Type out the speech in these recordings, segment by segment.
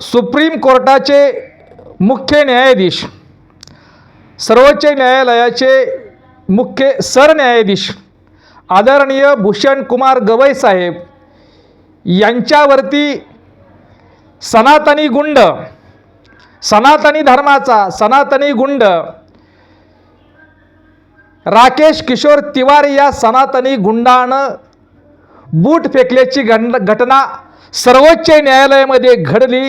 Supreme कोर्टाचे मुख्य न्यायाधीश सर्वोच्च न्यायालयाचे मुख्य सरन्यायाधीश आदरणीय भूषण कुमार गवई साहेब यांच्यावरती सनातनी गुंड सनातनी धर्माचा सनातनी गुंड राकेश किशोर तिवारी या सनातनी गुंडानं बूट फेकल्याची घन घटना सर्वोच्च न्यायालयामध्ये घडली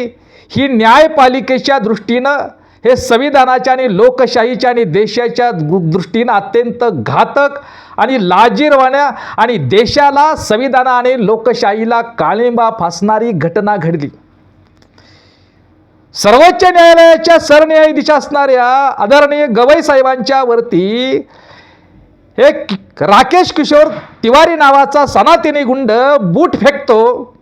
ही न्यायपालिकेच्या दृष्टीनं हे संविधानाच्या आणि लोकशाहीच्या आणि देशाच्या दृष्टीनं अत्यंत घातक आणि लाजीरवाण्या आणि देशाला संविधाना आणि लोकशाहीला काळिंबा फासणारी घटना घडली. सर्वोच्च न्यायालयाच्या सरन्यायाधीश असणाऱ्या आदरणीय गवई साहेबांच्या वरती हे राकेश किशोर तिवारी नावाचा सनातनी गुंड बूट फेकतो.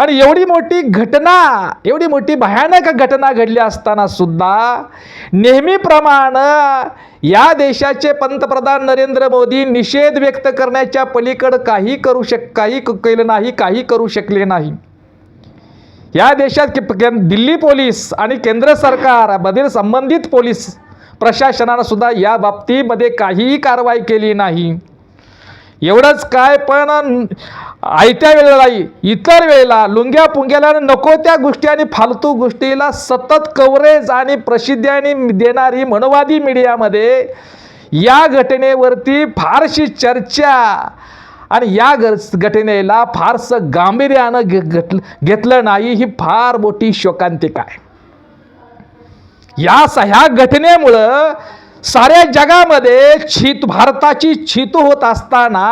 आणि एवढी मोठी घटना एवढी मोठी भयानक घटना घडली असताना सुद्धा नेहमीप्रमाणे या देशाचे पंतप्रधान नरेंद्र मोदी निषेध व्यक्त करण्याच्या पलीकडं काही करू शक काही केलं नाही काही करू शकले नाही. या देशात के- दिल्ली पोलीस आणि केंद्र सरकारमधील संबंधित पोलीस प्रशासनानं सुद्धा या बाबतीमध्ये काहीही कारवाई केली नाही. एवढंच काय पण आयत्या वेळेला इतर वेळेला लुंग्या पुंग्याला नको त्या गोष्टी आणि फालतू गोष्टीला सतत कव्हरेज आणि प्रसिद्धी आणि देणारी मनोवादी मीडियामध्ये या घटनेवरती फारशी चर्चा. आणि या ग घटनेला फारसं गांभीर्यानं घे घेतलं घेतलं नाही ही फार मोठी शोकांतिका आहे. या स ह्या घटनेमुळं साऱ्या जगामध्ये छित भारताची छितू होत असताना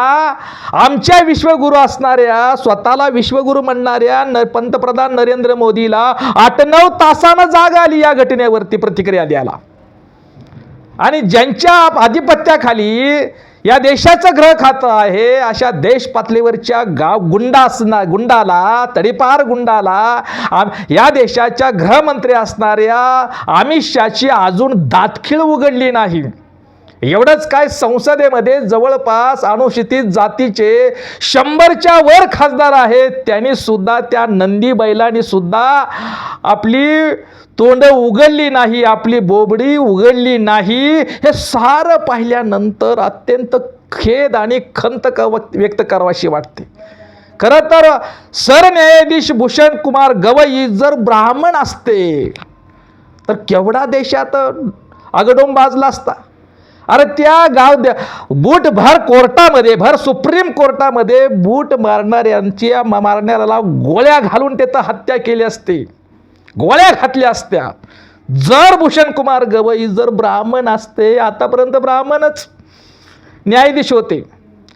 आमच्या विश्वगुरू असणाऱ्या स्वतःला विश्वगुरू म्हणणाऱ्या न पंतप्रधान नरेंद्र मोदीला आठ नऊ तासानं जाग आली या घटनेवरती प्रतिक्रिया द्यायला. आणि ज्यांच्या आधिपत्याखाली या देशाचं ग्रह खातं आहे. अशा देश पातळीवरच्या गाव गुंडा असणार गुंडाला तडीपार गुंडाला आम- या देशाच्या गृहमंत्री असणाऱ्या अमित शहाची अजून दातखीळ उघडली नाही. एवढंच काय संसदेमध्ये जवळपास अनुसूचित जातीचे शंभरच्या वर खासदार आहेत. त्यांनी सुद्धा त्या नंदी बैलांनी सुद्धा आपली तोंड उघडली नाही आपली बोबडी उघडली नाही. हे सारं पाहिल्यानंतर अत्यंत खेद आणि खंत क व्यक्त करावाशी वाटते. खरं तर सरन्यायाधीश भूषण कुमार गवई जर ब्राह्मण असते तर केवढा देशात आगडोंब बाजला असता? अरे त्या गाव द्या बूट भर कोर्टामध्ये भर सुप्रीम कोर्टामध्ये बूट मारणाऱ्यांची मारणाऱ्याला गोळ्या घालून त्याचं हत्या केली असते. गोळ्या घातल्या असत्या. जर भूषण कुमार गवई जर ब्राह्मण असते आतापर्यंत ब्राह्मणच न्यायाधीश होते.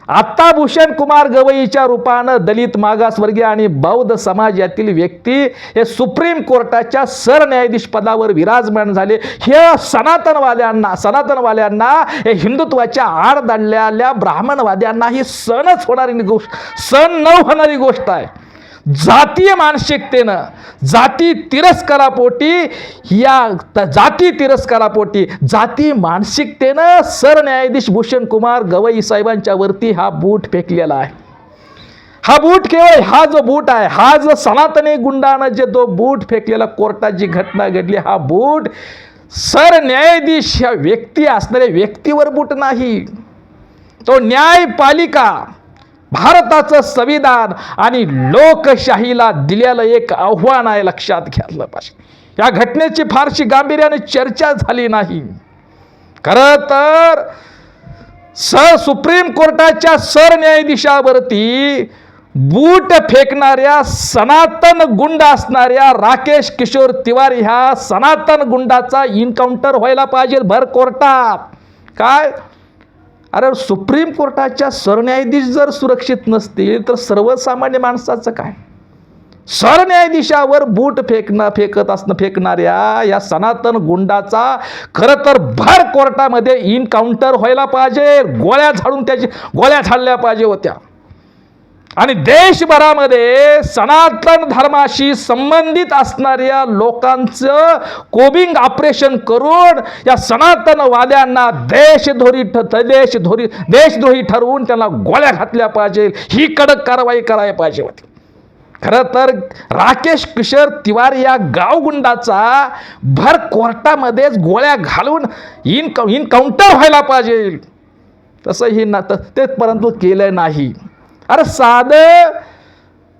आत्ता भूषण कुमार गवईच्या रूपानं दलित मागासवर्गीय आणि बौद्ध समाज यातील व्यक्ती हे सुप्रीम कोर्टाच्या सरन्यायाधीश पदावर विराजमान झाले. हे सनातनवाद्यांना सनातनवाल्यांना हे हिंदुत्वाच्या आड दाडलेल्या ब्राह्मणवाद्यांना ही सणच होणारी गोष्ट सण न होणारी गोष्ट आहे. जातीय मानसिकतेनं जाती तिरस्कारापोटी या जाती तिरस्कारापोटी जाती मानसिकतेनं सरन्यायाधीश भूषण कुमार गवई साहेबांच्या वरती हा बूट फेकलेला आहे. हा बूट केवळ हा जो बूट आहे हा जो सनातनी गुंडानं जे तो बूट फेकलेला कोर्टात जी घटना घडली हा बूट सरन्यायाधीश ह्या व्यक्ती असणाऱ्या व्यक्तीवर बूट नाही. तो न्यायपालिका भारताचं संविधान आणि लोकशाहीला दिलेलं एक आव्हान आहे लक्षात घ्यायला पाहिजे. या घटनेची फारशी गांभीर्याने चर्चा झाली नाही. खरं तर स सुप्रीम कोर्टाच्या सरन्यायाधीशावरती बूट फेकणाऱ्या सनातन गुंड असणाऱ्या राकेश किशोर तिवारी ह्या सनातन गुंडाचा इन्काउंटर व्हायला पाहिजे भर कोर्टात. काय? अरे सुप्रीम कोर्टाच्या सरन्यायाधीश जर सुरक्षित नसतील तर सर्वसामान्य माणसाचं काय? सरन्यायाधीशावर बूट फेकणं फेकत असणं फेकणाऱ्या या सनातन गुंडाचा खरं तर भर कोर्टामध्ये इनकाउंटर व्हायला पाहिजे. गोळ्या झाडून त्याची गोळ्या झाडल्या पाहिजे होत्या. आणि देशभरामध्ये सनातन धर्माशी संबंधित असणाऱ्या लोकांचं कोबिंग ऑपरेशन करून या सनातनवाद्यांना देशधोरी ठ देशद्रोही देशद्रोही ठरवून त्यांना गोळ्या घातल्या पाहिजे. ही कडक कारवाई करायला पाहिजे होती. खरं तर राकेश किशोर तिवारी या गावगुंडाचा भर कोर्टामध्येच गोळ्या घालून इन इनकाउंटर व्हायला पाहिजे. तसं ही ना तर ते परंतु केलं नाही. अरे साधं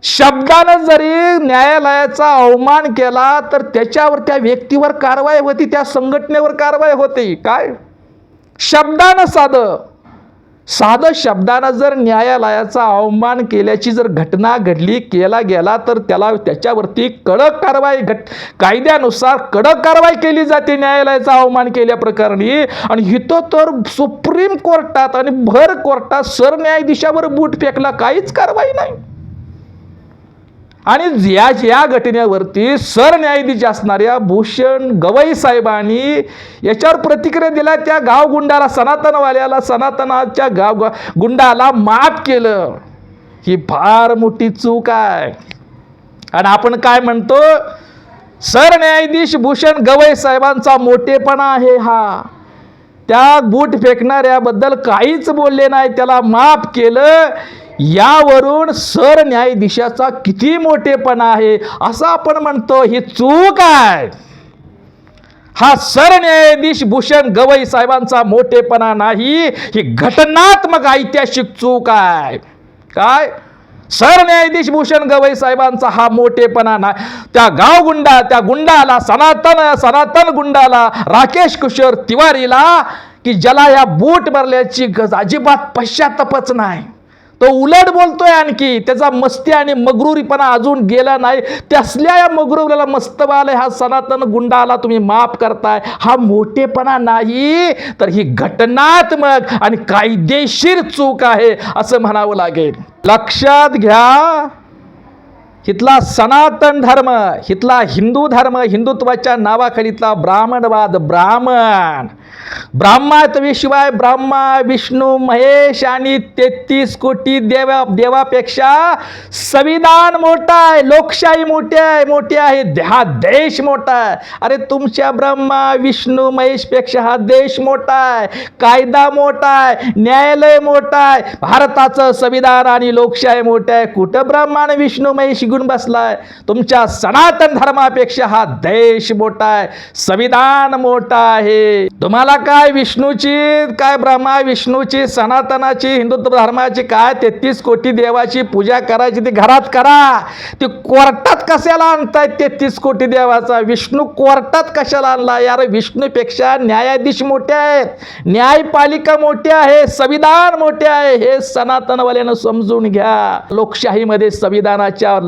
शब्दानं जरी न्यायालयाचा अवमान केला तर त्याच्यावर त्या व्यक्तीवर कारवाई होती त्या संघटनेवर कारवाई होते. काय? शब्दानं साधं. साधं शब्दानं जर न्यायालयाचा अवमान केल्याची जर घटना घडली केला गेला तर त्याला त्याच्यावरती कडक कारवाई घट कायद्यानुसार कडक कारवाई केली जाते न्यायालयाचा अवमान केल्याप्रकरणी. आणि हिथं तर सुप्रीम कोर्टात आणि भर कोर्टात सरन्यायाधीशावर बूट फेकला काहीच कारवाई नाही. आणि या या घटनेवरती सरन्यायाधीश असणाऱ्या भूषण गवई साहेबांनी याच्यावर प्रतिक्रिया दिल्या त्या गाव गुंडाला सनातनवाल्याला सनातनाच्या गाव गुंडाला माफ केलं. ही फार मोठी चूक आहे. आणि आपण काय म्हणतो? सरन्यायाधीश भूषण गवई साहेबांचा मोठेपणा आहे हा. त्या बूट फेकणाऱ्याबद्दल काहीच बोलले नाही त्याला माफ केलं. यावरून सरन्यायाधीशाचा किती मोठेपणा आहे असं आपण म्हणतो ही चूक आहे. हा सरन्यायाधीश भूषण गवई साहेबांचा मोठेपणा नाही ही घटनात्मक ऐतिहासिक चूक आहे. काय? सरन्यायाधीश भूषण गवई साहेबांचा हा मोठेपणा नाही. त्या गाव गुंडा त्या गुंडाला सनातन सनातन गुंडाला राकेश किशोर तिवारीला की ज्याला या बूट भरल्याची गज अजिबात पश्चातापच नाही. तो उलट बोलतोय आणखी. त्याचा मस्ती आणि मगरुरीपणा अजून गेला नाही. त्यासल्या या मगरुरीला मस्त आलंय हा सनातन गुंडाला तुम्ही माफ करताय. हा मोठेपणा नाही. तर ही घटनात्मक आणि कायदेशीर चूक आहे असं म्हणावं लागेल. लक्षात घ्या. हिथला सनातन धर्म हिथला हिंदू धर्म हिंदुत्वाच्या नावाखालीतला ब्राह्मणवाद ब्राह्मण. ब्राह्मत्वीशिवाय ब्रह्मा विष्णू महेश आणि तेहतीस कोटी देवा देवापेक्षा संविधान मोठा आहे लोकशाही मोठी आहे मोठी आहे हा देश मोठा आहे. अरे तुमच्या ब्रह्मा विष्णू महेशपेक्षा हा देश मोठा आहे कायदा मोठा आहे न्यायालय मोठा आहे भारताचं संविधान आणि लोकशाही मोठं आहे. कुठं ब्रह्मा आणि विष्णू महेश निघून बसलाय. तुमच्या सनातन धर्मापेक्षा हा देश मोठा आहे. संविधान मोठा आहे. तुम्हाला काय विष्णूची काय ब्रह्मा विष्णूची सनातनाची हिंदुत्व धर्माची काय तेहतीस कोटी देवाची पूजा करायची ती घरात करा. ती कोर्टात कशाला आणताय तेहतीस कोटी देवाचा? विष्णू कोर्टात कशाला आणला? यार विष्णूपेक्षा न्यायाधीश मोठे आहेत. न्यायपालिका मोठी आहे. संविधान मोठे आहे. हे सनातनवाल्यानं समजून घ्या. लोकशाहीमध्ये संविधानाच्या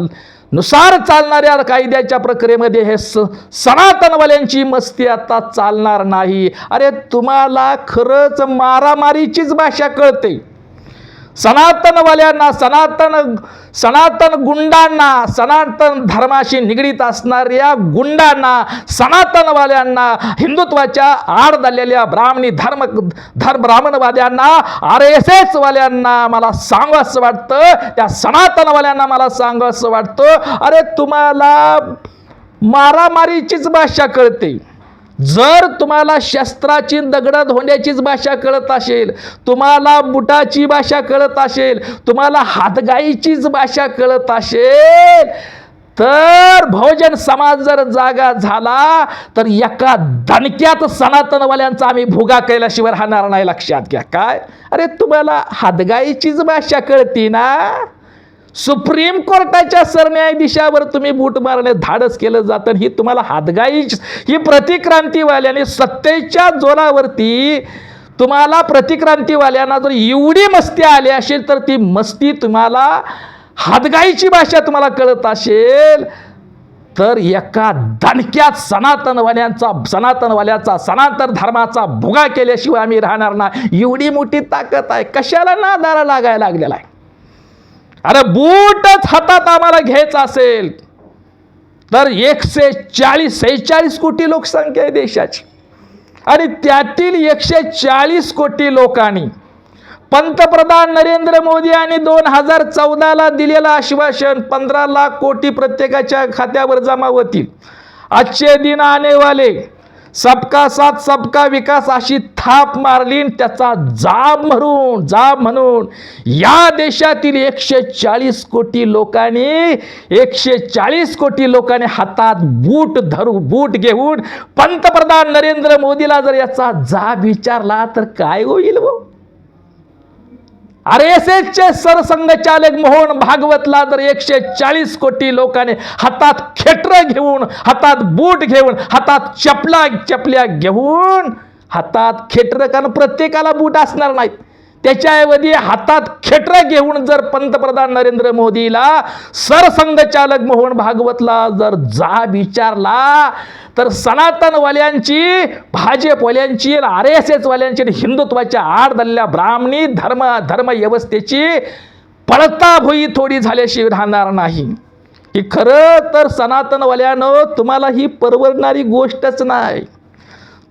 नुसार चालणाऱ्या कायद्याच्या प्रक्रियेमध्ये हे स सनातनवाल्यांची मस्ती आता चालणार नाही. अरे तुम्हाला खरंच मारामारीचीच भाषा कळते. सनातनवाल्यांना सनातन सनातन गुंडांना सनातन धर्माशी निगडीत असणाऱ्या गुंडांना सनातनवाल्यांना हिंदुत्वाच्या आड झालेल्या ब्राह्मणी धर्म धर्म ब्राह्मणवाद्यांना आर एस एस वाल्यांना मला सांगावंसं वाटतं. त्या सनातनवाल्यांना मला सांगावंसं वाटतं. अरे तुम्हाला मारामारीचीच भाषा कळते. जर तुम्हाला शस्त्राची दगडत होण्याचीच भाषा कळत असेल तुम्हाला बुटाची भाषा कळत असेल तुम्हाला हातगाईचीच भाषा कळत असेल तर बहुजन समाज जर जागा झाला तर एका दणक्यात सनातनवाल्यांचा आम्ही भुगा केल्याशिवाय राहणार नाही लक्षात घ्या. काय? अरे तुम्हाला हातगाईचीच भाषा कळती ना? सुप्रीम कोर्टाच्या सरन्यायाधीशावर तुम्ही बूट मारणे धाडस केलं जातं ही तुम्हाला हातगाई ही प्रतिक्रांतीवाल्याने सत्तेच्या जोरावरती तुम्हाला प्रतिक्रांतीवाल्यांना जर एवढी मस्ती आली असेल तर ती मस्ती तुम्हाला हातगाईची भाषा तुम्हाला कळत असेल. तर एका दणक्यात सनातनवाल्यांचा सनातनवाल्याचा सनातन धर्माचा भुगा केल्याशिवाय आम्ही राहणार नाही. एवढी मोठी ताकद आहे. कशाला नादाला लागायला लागलेला आहे? अरे बूटच हातात आम्हाला घ्यायचं असेल तर एकशे चाळीस सेहेचाळीस कोटी लोकसंख्या आहे देशाची. आणि त्यातील एकशे चाळीस कोटी लोकांनी पंतप्रधान नरेंद्र मोदी यांनी दोन हजार चौदाला दिलेलं आश्वासन पंधरा लाख कोटी प्रत्येकाच्या खात्यावर जमा होतील. आजचे दिन आनेवाले सबका साथ सबका विकास अशी थाप मारली आणि त्याचा जाब म्हणून जाब म्हणून. या देशातील एकशे चाळीस कोटी लोकांनी एकशे चाळीस कोटी लोकांनी हातात बूट धरू बूट घेऊन पंतप्रधान नरेंद्र मोदीला जर याचा जाब विचारला तर काय होईल हो आर एस एसचे सरसंघचालक मोहन भागवतला तर एकशे चाळीस कोटी लोकांनी हातात खेटर घेऊन हातात बूट घेऊन हातात चपला चपल्या घेऊन हातात खेटर कारण प्रत्येकाला बूट असणार नाहीत. त्याच्याऐवजी हातात खेटर घेऊन जर पंतप्रधान नरेंद्र मोदीला सरसंघचालक मोहन भागवतला जर जा विचारला तर सनातनवाल्यांची भाजपवाल्यांची आर एस एसवाल्यांची आणि हिंदुत्वाच्या आड दल्ल्या ब्राह्मणी धर्म धर्मव्यवस्थेची पळताभुई थोडी झाल्याशिवाय राहणार नाही. की खरं तर सनातनवाल्यानं तुम्हाला ही परवडणारी गोष्टच नाही.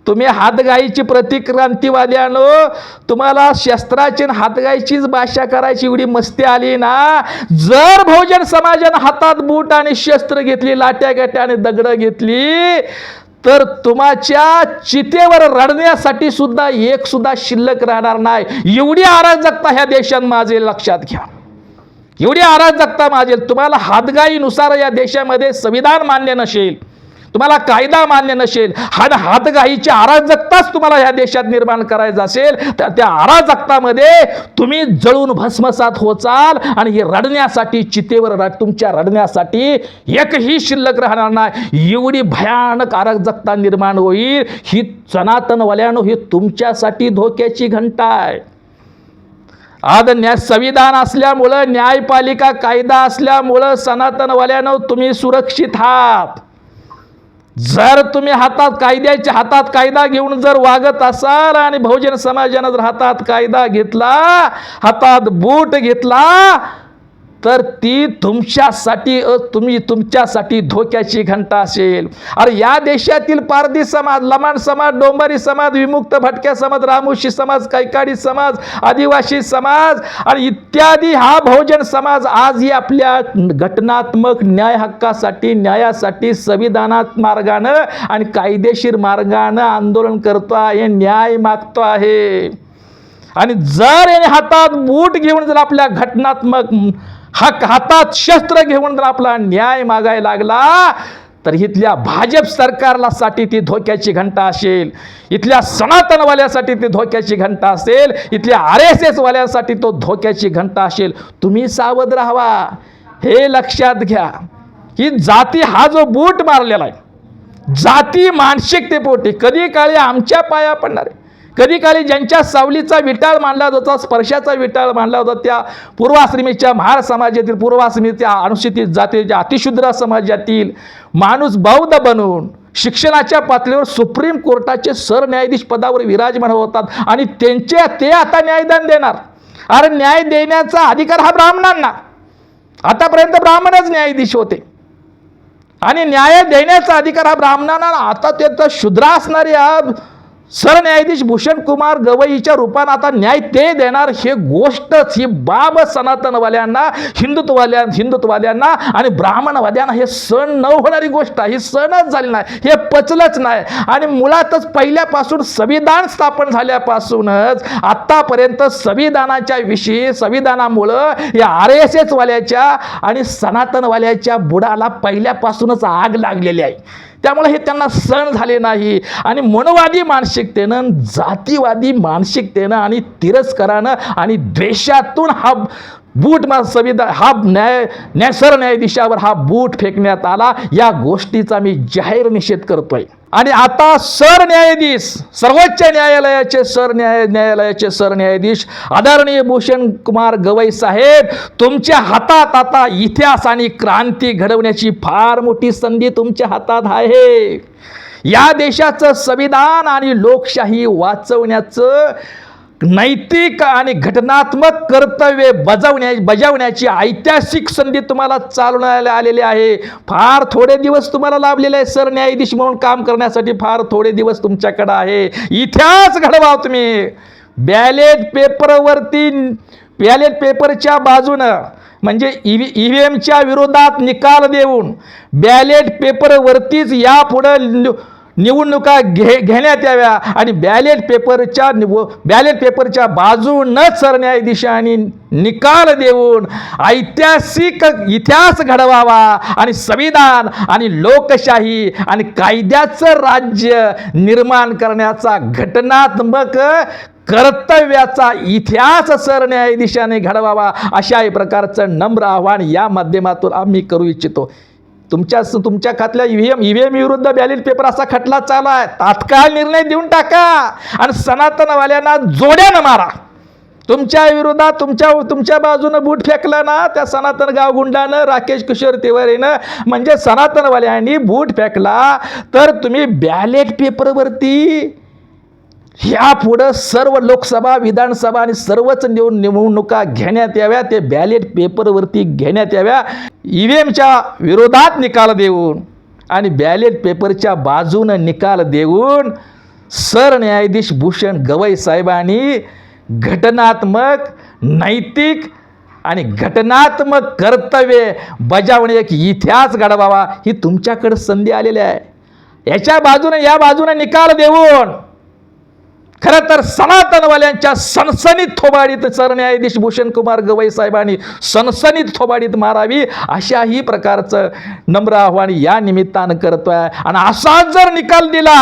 तुम्ही हातगाईची प्रतिक्रांतीवाद्यानं तुम्हाला शस्त्राची हातगाईचीच भाषा करायची एवढी मस्ती आली ना. जर बहुजन समाजानं हातात बूट आणि शस्त्र घेतली लाट्या गाट्या आणि दगडं घेतली तर तुमच्या चितेवर रडण्यासाठी सुद्धा एक सुद्धा शिल्लक राहणार नाही. एवढी अराजकता ह्या देशात माझे लक्षात घ्या. एवढी अराजकता माझे. तुम्हाला हातगाईनुसार या देशामध्ये संविधान मान्य नसेल. तुम्हाला कायदा मान्य नसेल हात हातगाईची अराजकताच तुम्हाला या देशात निर्माण करायचं असेल तर त्या अराजकतामध्ये तुम्ही जळून भस्मसात होचाल आणि हे रडण्यासाठी चितेवर रड तुमच्या रडण्यासाठी एकही शिल्लक राहणार नाही. एवढी भयानक अराजकता निर्माण होईल. ही सनातनवाल्यानं ही तुमच्यासाठी धोक्याची घंटा आहे. आज न्याय संविधान असल्यामुळं न्यायपालिका कायदा असल्यामुळं सनातनवाल्यानं तुम्ही सुरक्षित आहात. जर तुम्ही हातात कायद्याच्या हातात कायदा घेऊन जर वागत असाल आणि बहुजन समाजानं जर हातात कायदा घेतला हातात बूट घेतला तर ती तुमच्यासाठी तुम्ही तुमच्यासाठी धोक्याची घंटा असेल. अरे या देशातील पारधी समाज लमाण समाज डोंबारी समाज विमुक्त भटक्या समाज रामोशी समाज कैकाडी समाज आदिवासी समाज आणि इत्यादी हा बहुजन समाज आजही आपल्या घटनात्मक न्याय हक्कासाठी न्यायासाठी संविधानात मार्गानं आणि कायदेशीर मार्गानं आंदोलन करतो आहे न्याय मागतो आहे. आणि जर याने हातात बूट घेऊन जर आपल्या घटनात्मक हक हातात शस्त्र घेऊन जर आपला न्याय मागायला लागला तर इथल्या भाजप सरकारला साठी ती धोक्याची घंटा असेल. इथल्या सनातनवाल्यासाठी ती धोक्याची घंटा असेल. इथल्या आर एस एसवाल्यासाठी तो धोक्याची घंटा असेल. तुम्ही सावध राहावा. हे लक्षात घ्या. ही जाती हा जो बूट मारलेला आहे जाती मानसिकतेपोटी कधी काळी आमच्या पाया पडणार आहे. कधी काळी ज्यांच्या सावलीचा विटाळ मानला जातो स्पर्शाचा विटाळ मानला होता त्या पूर्वाश्रमीच्या महार समाजातील पूर्वाश्रमीच्या अनुसूचित जातीच्या अतिशुद्र समाजातील माणूस बौद्ध बनून शिक्षणाच्या पातळीवर सुप्रीम कोर्टाचे सरन्यायाधीश पदावर विराजमान होतात आणि त्यांचे ते आता न्यायदान देणार. अरे न्याय देण्याचा अधिकार हा ब्राह्मणांना. आतापर्यंत ब्राह्मणच न्यायाधीश होते. आणि न्याय देण्याचा अधिकार हा ब्राह्मणांना. आता त्याचा शूद्र असणाऱ्या सरन्यायाधीश भूषण कुमार गवईच्या रूपानं आता न्याय ते देणार हे गोष्टच. ही बाब सनातनवाल्यांना हिंदुत्ववाल्या हिंदुत्ववाद्यांना आणि ब्राह्मणवाद्यांना हे सण न होणारी गोष्ट आहे. ही सणच झाली नाही. हे पचलंच नाही. आणि मुळातच पहिल्यापासून संविधान स्थापन झाल्यापासूनच आत्तापर्यंत संविधानाच्या विषयी संविधानामुळं या आर एस एसवाल्याच्या आणि सनातनवाल्याच्या बुडाला पहिल्यापासूनच आग लागलेली आहे. त्यामुळे हे त्यांना सण झाले नाही. आणि मनोवादी मानसिकतेनं जातीवादी मानसिकतेनं आणि तिरस्कारानं आणि द्वेषातून हा बूट मा संविधान हा न्याय न्याय सरन्यायाधीशावर हा बूट फेकण्यात आला. या गोष्टीचा मी जाहीर निषेध करतोय. आणि आता सरन्यायाधीश सर्वोच्च न्यायालयाचे सरन्याय न्यायालयाचे सरन्यायाधीश आदरणीय भूषण कुमार गवई साहेब तुमच्या हातात आता इतिहास आणि क्रांती घडवण्याची फार मोठी संधी तुमच्या हातात आहे. या देशाचं संविधान आणि लोकशाही वाचवण्याचं नैतिक आणि घटनात्मक कर्तव्य बजावण्या बजावण्याची ऐतिहासिक संधी तुम्हाला चालवण्याला आलेली आहे. फार थोडे दिवस तुम्हाला लाभलेले आहे सरन्यायाधीश म्हणून काम करण्यासाठी फार थोडे दिवस तुमच्याकडं आहे. इतिहास घडवा तुम्ही. बॅलेट पेपरवरती बॅलेट पेपरच्या बाजूनं म्हणजे ई व्ही ई व्ही एमच्या विरोधात निकाल देऊन बॅलेट पेपरवरतीच यापुढं निवडणुका घे घेण्यात याव्या आणि बॅलेट पेपरच्या निव बॅलेट पेपरच्या बाजून सरन्यायाधीशांनी निकाल देऊन ऐतिहासिक इतिहास घडवावा आणि संविधान आणि लोकशाही आणि कायद्याचं राज्य निर्माण करण्याचा घटनात्मक कर्तव्याचा इतिहास सरन्यायाधीशाने घडवावा अशाही प्रकारचं नम्र आव्हान या माध्यमातून आम्ही करू इच्छितो. तुमच्या तुमच्या खात्या E V M E V M विरुद्ध बॅलेट पेपर असा खटला चालू आहे. तात्काळ निर्णय देऊन टाका आणि सनातनवाल्यांना जोड्यानं मारा. तुमच्या विरोधात तुमच्या तुमच्या बाजूनं बूट फेकलं ना त्या सनातन गावगुंडानं राकेश किशोर तिवारीनं म्हणजे सनातनवाल्यांनी बूट फेकला तर तुम्ही बॅलेट पेपरवरती ह्यापुढं सर्व लोकसभा विधानसभा आणि सर्वच निवडणुका घेण्यात याव्या ते बॅलेट पेपरवरती घेण्यात याव्या. ई व्ही एमच्या विरोधात निकाल देऊन आणि बॅलेट पेपरच्या बाजूनं निकाल देऊन सरन्यायाधीश भूषण गवई साहेबांनी घटनात्मक नैतिक आणि घटनात्मक कर्तव्य बजावणे एक इतिहास घडवावा ही तुमच्याकडं संधी आलेली आहे. याच्या बाजूने या बाजूने निकाल देऊन खरं तर सनातनवाल्यांच्या सनसनीत थोबाडीत सरन्यायाधीश भूषण कुमार गवई साहेबांनी सनसनीत थोबाडीत मारावी अशाही प्रकारचं नम्र आव्हान या निमित्तानं करतोय. आणि असा जर निकाल दिला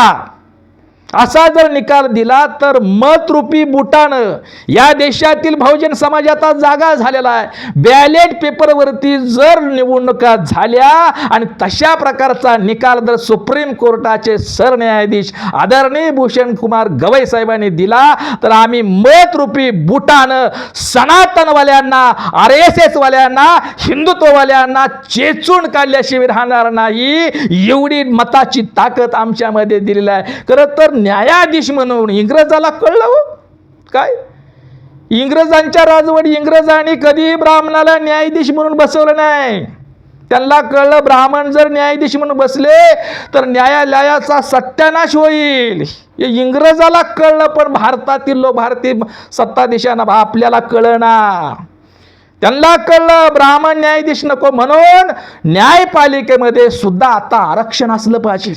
असा जर निकाल दिला तर मतरूपी बुटानं या देशातील बहुजन समाजाचा जागा झालेला आहे. बॅलेट पेपरवरती जर निवडणुका झाल्या आणि तशा प्रकारचा निकाल जर सुप्रीम कोर्टाचे सरन्यायाधीश आदरणीय भूषण कुमार गवई साहेबांनी दिला तर आम्ही मतरूपी बुटानं सनातनवाल्यांना आर एस एसवाल्यांना हिंदुत्ववाल्यांना चेचून काढल्याशिवाय राहणार नाही एवढी मताची ताकद आमच्यामध्ये दिलेली आहे. खरं तर न्यायाधीश म्हणून इंग्रजाला कळलं हो. काय? इंग्रजांच्या राजवटी इंग्रजांनी कधी ब्राह्मणाला न्यायाधीश म्हणून बसवलं नाही. त्यांना कळलं ब्राह्मण जर न्यायाधीश म्हणून बसले तर न्यायालयाचा सत्यानाश होईल. हे इंग्रजाला कळलं पण भारतातील लोक भारतीय सत्ताधीशांना आपल्याला कळना. त्यांना कळलं ब्राह्मण न्यायाधीश नको म्हणून न्यायपालिकेमध्ये सुद्धा आता आरक्षण असलं पाहिजे.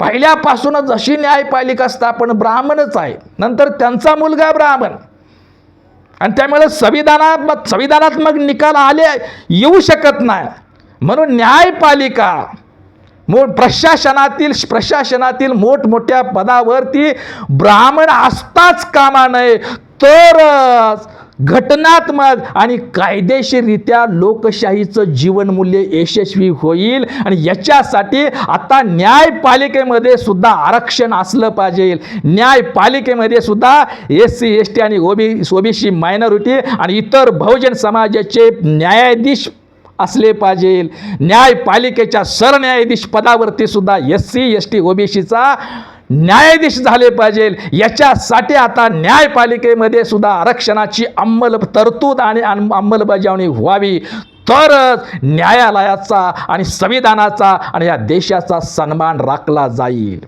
पहिल्यापासूनच अशी न्यायपालिका स्थापन ब्राह्मणच आहे. नंतर त्यांचा मुलगा ब्राह्मण. आणि त्यामुळे संविधानात्मक संविधानात्मक निकाल आले येऊ शकत नाही. म्हणून न्यायपालिका मो प्रशासनातील प्रशासनातील मोठमोठ्या पदावरती ब्राह्मण असताच कामा नये. तरच घटनात्मक आणि कायदेशीररित्या लोकशाहीचं जीवनमूल्य यशस्वी होईल. आणि याच्यासाठी आता न्यायपालिकेमध्ये सुद्धा आरक्षण असलं पाहिजे. न्यायपालिकेमध्ये सुद्धा एस सी एस टी आणि ओबी ओबीसी मायनॉरिटी आणि इतर बहुजन समाजाचे न्यायाधीश असले पाहिजे. न्यायपालिकेच्या सरन्यायाधीश पदावरती सुद्धा एस सी एस टी ओबीसीचा न्यायाधीश झाले पाहिजे. याच्यासाठी आता न्यायपालिकेमध्ये सुद्धा आरक्षणाची अंमल तरतूद आणि अंमलबजावणी व्हावी. तरच न्यायालयाचा आणि संविधानाचा आणि या देशाचा सन्मान राखला जाईल.